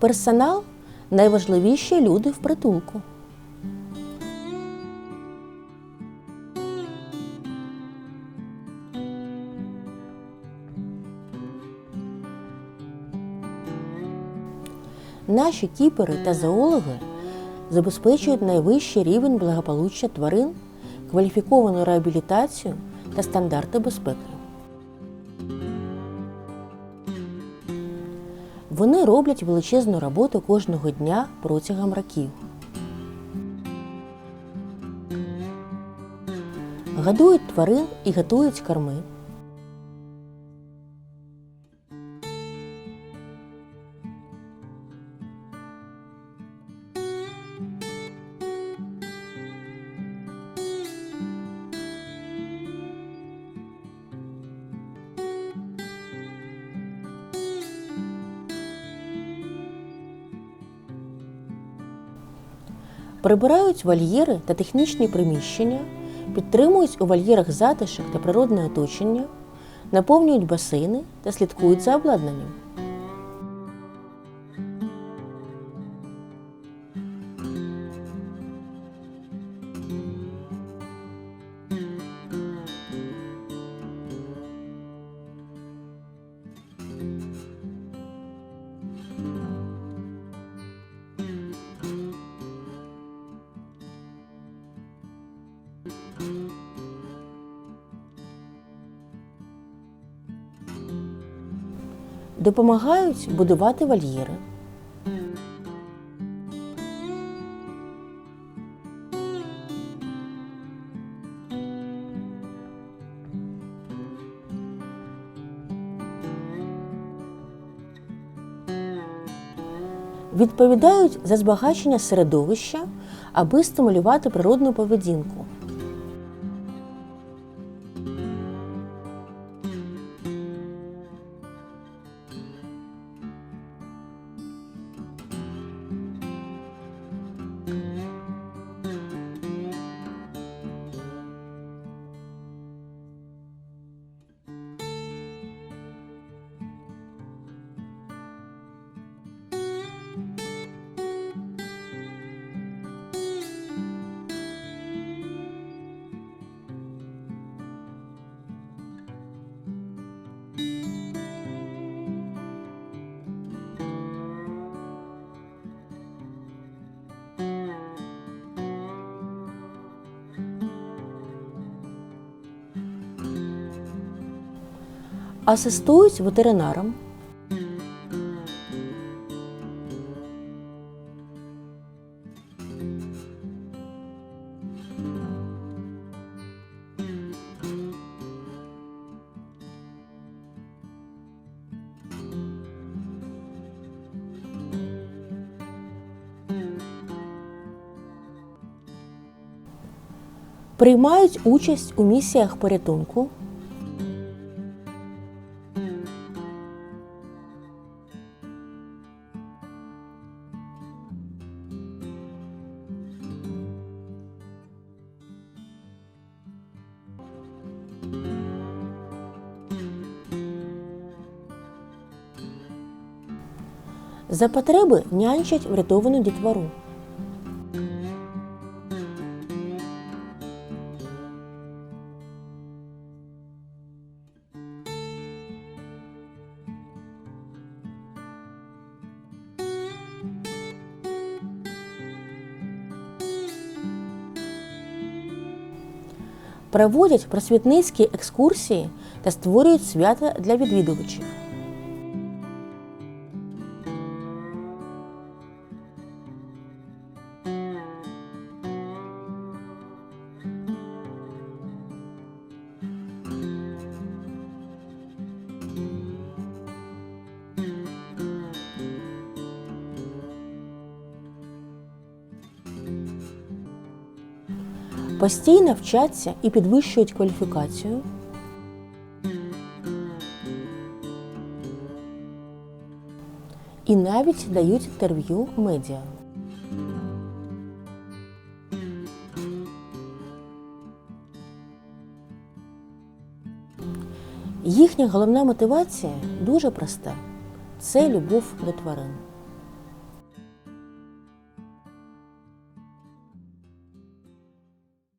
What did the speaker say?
Персонал найважливіші люди в притулку. Наші кіпери та зоологи забезпечують найвищий рівень благополуччя тварин, кваліфіковану реабілітацію та стандарти безпеки. Вони роблять величезну роботу кожного дня протягом років. Годують тварин і готують корми. Прибирають вольєри та технічні приміщення, підтримують у вольєрах затишок та природне оточення, наповнюють басейни та слідкують за обладнанням. Допомагають будувати вольєри. Відповідають за збагачення середовища, аби стимулювати природну поведінку. Асистують ветеринарам. Приймають участь у місіях порятунку. За потреби нянчать врятовану дітвору. Проводять просвітницькі екскурсії та створюють свята для відвідувачів. Постійно вчаться і підвищують кваліфікацію. І навіть дають інтерв'ю медіа. Їхня головна мотивація дуже проста це любов до тварин.